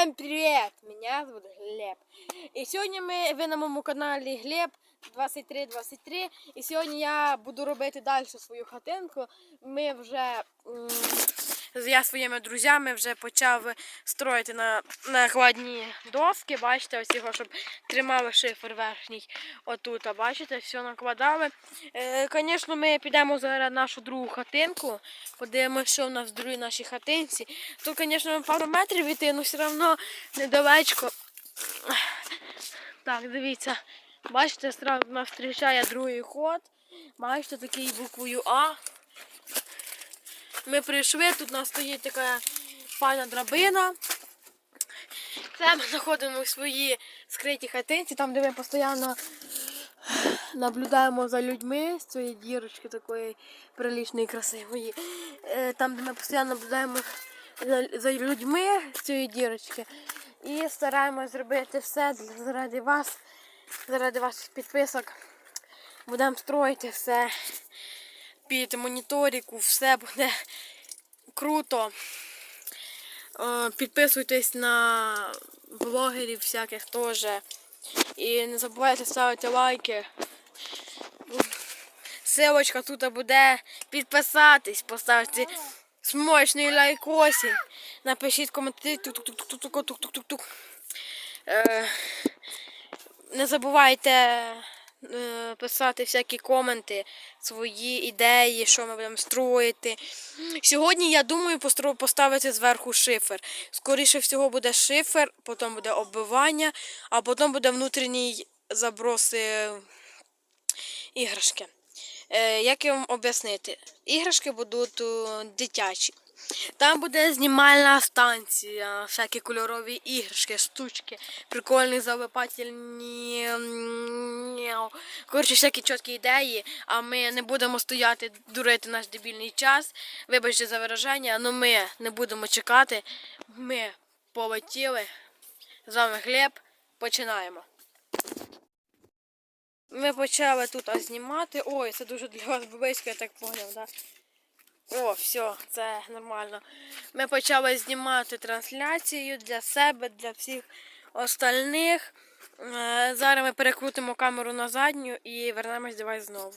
Всем привет! Меня зовут Глеб. І сьогодні ми, ви на моєму каналі Глеб 2323. І сьогодні я буду робити далі свою хатинку. Ми вже я своїми друзями вже почав строїти на, на гладні доски. Бачите, ось його, щоб тримали шифер верхній отут. А бачите, все накладали. Е, Звісно, ми підемо зараз нашу другу хатинку. Подивимося, що в нас в другій нашій хатинці. Тут, звісно, пару метрів іти, але все одно недалечко. Так, дивіться. Бачите, нас зустрічає другий ход. Бачите, такий буквою А. Ми прийшли, тут у нас стоїть така файна драбина. Це ми знаходимо в своїй скритій хатинці, там, де ми постійно наблюдаємо за людьми з цієї дірочки такої прилічної, красивої. Е, Там, де ми постійно наблюдаємо за людьми з цієї дірочки. І стараємось зробити все заради вас, заради ваших підписок. Будемо строїти все під моніторику, все буде круто. Е, Підписуйтесь на блогерів всяких теж. І не забувайте ставити лайки. Силочка тут буде підписатись, поставити смачний лайкосик. Напишіть коментарі. Тук-тук-тук-тук-тук-тук-тук-тук. Е, Не забувайте писати всякі коменти, свої ідеї, що ми будемо строїти. Сьогодні я думаю поставити зверху шифер. Скоріше всього буде шифер, потім буде оббивання, а потім буде внутрішній заброс е, іграшки. Е, як я вам об'яснити? Іграшки будуть е, дитячі. Там буде знімальна станція, всякі кольорові іграшки, штучки, прикольні залипательні. М, Коротше, всякі чіткі ідеї, а ми не будемо стояти, дурити наш дебільний час. Вибачте за вираження, але ми не будемо чекати. Ми полетіли. З вами Глеб. Починаємо. Ми почали тут знімати. Ой, це дуже для вас близько, я так поняв, так? О, все, це нормально. Ми почали знімати трансляцію для себе, для всіх остальних. Е, Зараз ми перекрутимо камеру на задню і вернемось до вас знову.